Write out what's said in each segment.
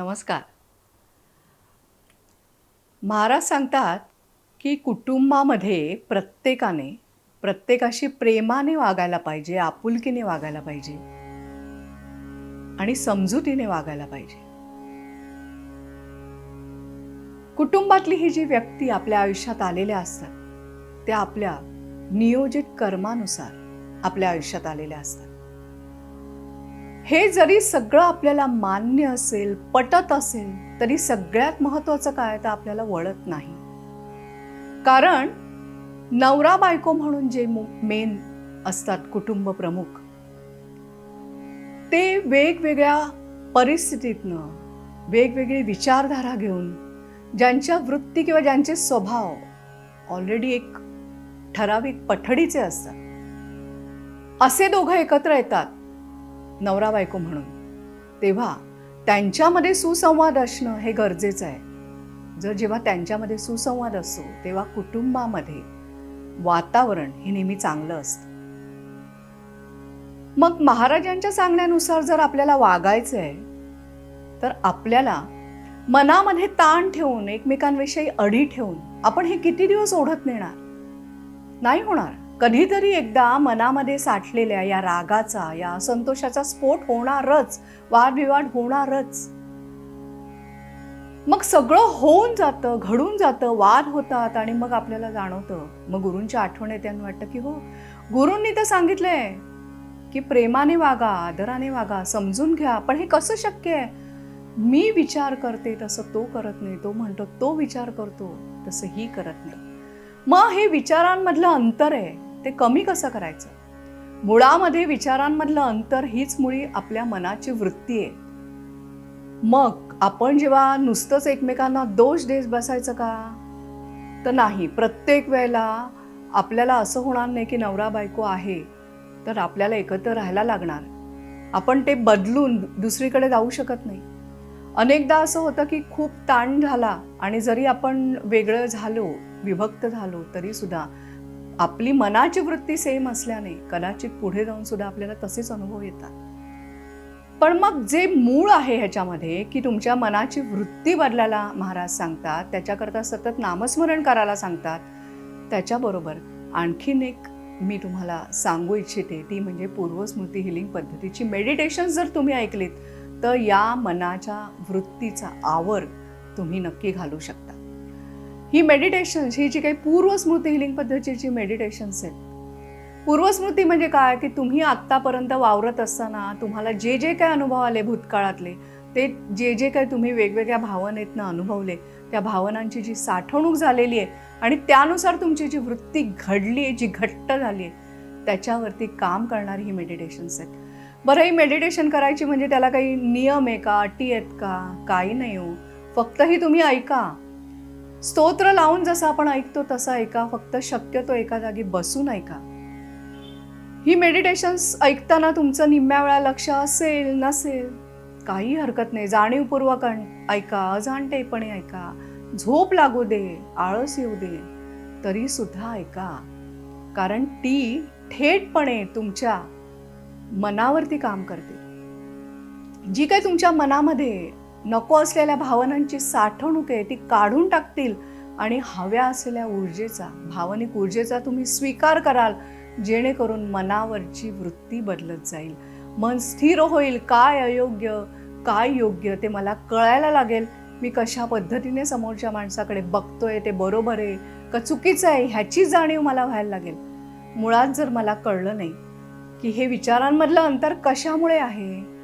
नमस्कार. महाराज सांगतात की कुटुंबामध्ये प्रत्येकाने प्रत्येकाशी प्रेमाने वागायला पाहिजे आपुलकीने वागायला पाहिजे आणि समजुतीने वागायला पाहिजे. कुटुंबातली ही जी व्यक्ती आपल्या आयुष्यात आलेल्या असतात त्या आपल्या नियोजित कर्मानुसार आपल्या आयुष्यात आलेल्या असतात. हे जरी सगळं आपल्याला मान्य असेल पटत असेल तरी सगळ्यात महत्वाचं काय तर आपल्याला वळत नाही. कारण नवरा बायको म्हणून जे मेन असतात कुटुंब प्रमुख ते वेगवेगळ्या परिस्थितीतनं वेगवेगळी विचारधारा घेऊन ज्यांच्या वृत्ती किंवा ज्यांचे स्वभाव ऑलरेडी एक ठराविक पठडीचे असतात असे दोघं एकत्र येतात. नवरा बायको म्हणून. तेव्हा त्यांच्यामध्ये सुसंवाद असणं हे गरजेचं आहे. जर जेव्हा त्यांच्यामध्ये सुसंवाद असतो तेव्हा कुटुंबामध्ये वातावरण हे नेहमी चांगलं असतं. मग महाराजांच्या सांगण्यानुसार जर आपल्याला वागायचं आहे तर आपल्याला मनामध्ये ताण ठेवून एकमेकांविषयी अडी ठेवून आपण हे किती दिवस ओढत नेणार? नाही होणार. कधीतरी एकदा मनामध्ये साठलेल्या या रागाचा या असंतोषाचा स्फोट होणारच वादविवाद होणारच. मग सगळं होऊन जातं घडून जातं वाद होतात आणि मग आपल्याला जाणवतं. मग गुरूंच्या आठवण येते आणि वाटतं की हो गुरूंनी तर सांगितलंय की प्रेमाने वागा आदराने वागा समजून घ्या पण हे कसं शक्य आहे? मी विचार करते तसं तो करत नाही तो म्हणतो तो विचार करतो तसं ही करत नाही. मग हे विचारांमधलं अंतर आहे. ते कमी कसं करायचं? मुळामध्ये विचारांमधलं अंतर हीच मुळी आपल्या मनाची वृत्ती आहे. मग आपण जेव्हा नुसतंच एकमेकांना दोष देत बसायचं का? तर नाही प्रत्येक वेळेला आपल्याला असं होणार नाही की नवरा बायको आहे तर आपल्याला एकत्र राहायला लागणार. आपण ते बदलून दुसरीकडे जाऊ शकत नाही. अनेकदा असं होतं की खूप ताण झाला आणि जरी आपण वेगळं झालो विभक्त झालो तरीसुद्धा आपली मनाची वृत्ती सेम असल्याने कदाचित पुढे जाऊन सुद्धा आपल्याला तसेच अनुभव येतात. पण मग जे मूळ आहे ह्याच्यामध्ये की तुमच्या मनाची वृत्ती बदलायला महाराज सांगतात त्याच्याकरता सतत नामस्मरण करायला सांगतात त्याच्याबरोबर आणखीन एक मी तुम्हाला सांगू इच्छिते ती म्हणजे पूर्वस्मृती हिलिंग पद्धतीची मेडिटेशन जर तुम्ही ऐकलीत तर या मनाच्या वृत्तीचा आवर तुम्ही नक्की घालू शकता. ही मेडिटेशन्स ही जी काही पूर्वस्मृती हिलिंग पद्धतीची मेडिटेशन्स आहेत पूर्वस्मृती म्हणजे काय? की तुम्ही आत्तापर्यंत वावरत असताना तुम्हाला जे जे काय अनुभव आले भूतकाळातले ते जे जे काय तुम्ही वेगवेगळ्या भावनेतनं अनुभवले त्या भावनांची जी साठवणूक झालेली आहे आणि त्यानुसार तुमची जी वृत्ती घडली आहे जी घट्ट झाली आहे त्याच्यावरती काम करणारी ही मेडिटेशन्स आहेत. बरं ही मेडिटेशन करायची म्हणजे त्याला काही नियम आहे का? अटी आहेत का? काही नाही हो. फक्त ही तुम्ही ऐका. स्तोत्र लावून जसं आपण ऐकतो तसं ऐका. फक्त शक्यतो एका जागी बसून ऐका. ही मेडिटेशन्स ऐकताना तुमचं निम्म्या वेळा लक्ष असेल नसेल काही हरकत नाही. जाणीवपूर्वक ऐका अजाणतेपणे ऐका. झोप लागू दे आळस येऊ दे तरी सुद्धा ऐका. कारण ती थेटपणे तुमच्या मनावरती काम करते. जी काही तुमच्या मनामध्ये नको असलेल्या भावनांची साठवणूक आहे ती काढून टाकतील आणि हव्या असलेल्या ऊर्जेचा भावनिक ऊर्जेचा तुम्ही स्वीकार कराल जेणेकरून मनावरची वृत्ती बदलत जाईल. मन स्थिर होईल. काय अयोग्य काय योग्य ते मला कळायला लागेल. मी कशा पद्धतीने समोरच्या माणसाकडे बघतोय ते बरोबर आहे का चुकीचं आहे ह्याची जाणीव मला व्हायला लागेल. मुळात जर मला कळलं नाही की हे विचारांमधलं अंतर कशामुळे आहे?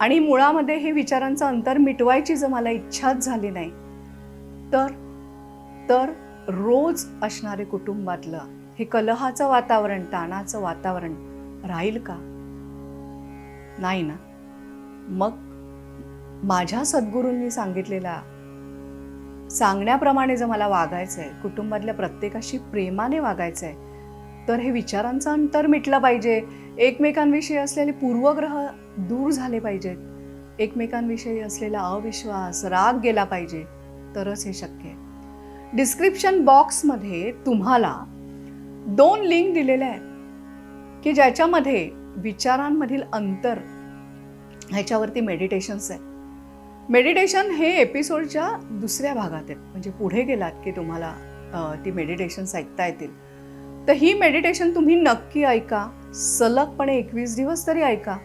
आणि मुळामध्ये हे विचारांचं अंतर मिटवायची जर मला इच्छाच झाली नाही तर तर रोज असणारे कुटुंबातलं हे कलहाचं वातावरण ताणाचं वातावरण राहील का? नाही ना. मग माझ्या सद्गुरूंनी सांगितलेला सांगण्याप्रमाणे जर मला वागायचं आहे कुटुंबातल्या प्रत्येकाशी प्रेमाने वागायचं आहे तर हे विचारांचं अंतर मिटलं पाहिजे. एकमेकांविषयी असलेले पूर्वग्रह दूर झाले पाहिजेत. एकमेकांविषयी असलेला अविश्वास राग गेला पाहिजे. तरच हे शक्य आहे. डिस्क्रिप्शन बॉक्समध्ये तुम्हाला दोन लिंक दिलेल्या आहेत की ज्याच्यामध्ये विचारांमधील अंतर ह्याच्यावरती मेडिटेशन्स आहेत. मेडिटेशन हे एपिसोडच्या दुसऱ्या भागात आहेत. म्हणजे पुढे गेलात की तुम्हाला ती मेडिटेशन्स ऐकता येतील. तर ही मेडिटेशन तुम्ही नक्की ऐका. सलगपणे एकवीस दिवस तरी ऐका.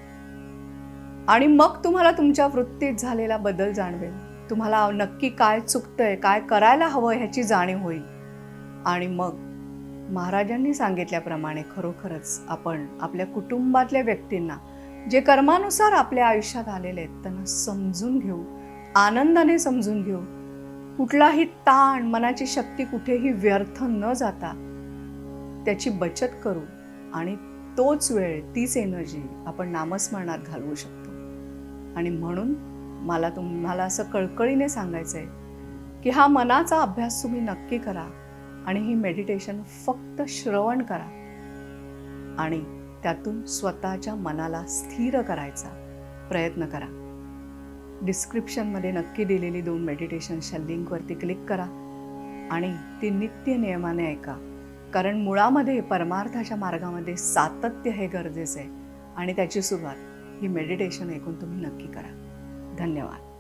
आणि मग तुम्हाला तुमच्या वृत्तीत झालेला बदल जाणवेल. तुम्हाला नक्की काय चुकतंय काय करायला हवं ह्याची जाणीव होईल. आणि मग महाराजांनी सांगितल्याप्रमाणे खरोखरच आपण आपल्या कुटुंबातल्या व्यक्तींना जे कर्मानुसार आपल्या आयुष्यात आलेले आहेत त्यांना समजून घेऊ आनंदाने समजून घेऊ. कुठलाही ताण मनाची शक्ती कुठेही व्यर्थ न जाता त्याची बचत करू आणि तोच वेळ तीच एनर्जी आपण नामस्मरणात घालवू शकतो. आणि म्हणून मला तुम्हाला असं कळकळीने सांगायचं आहे की हा मनाचा अभ्यास तुम्ही नक्की करा आणि ही मेडिटेशन फक्त श्रवण करा. आणि त्यातून स्वतःच्या मनाला स्थिर करायचा प्रयत्न करा. डिस्क्रिप्शनमध्ये नक्की दिलेली दोन मेडिटेशनच्या लिंकवरती क्लिक करा आणि ती नित्य नियमाने ऐका. कारण मुळामध्ये परमार्थाच्या मार्गामध्ये सातत्य हे गरजेचं आहे. आणि त्याची सुरुवात ही मेडिटेशन ऐकून तुम्ही नक्की करा. धन्यवाद.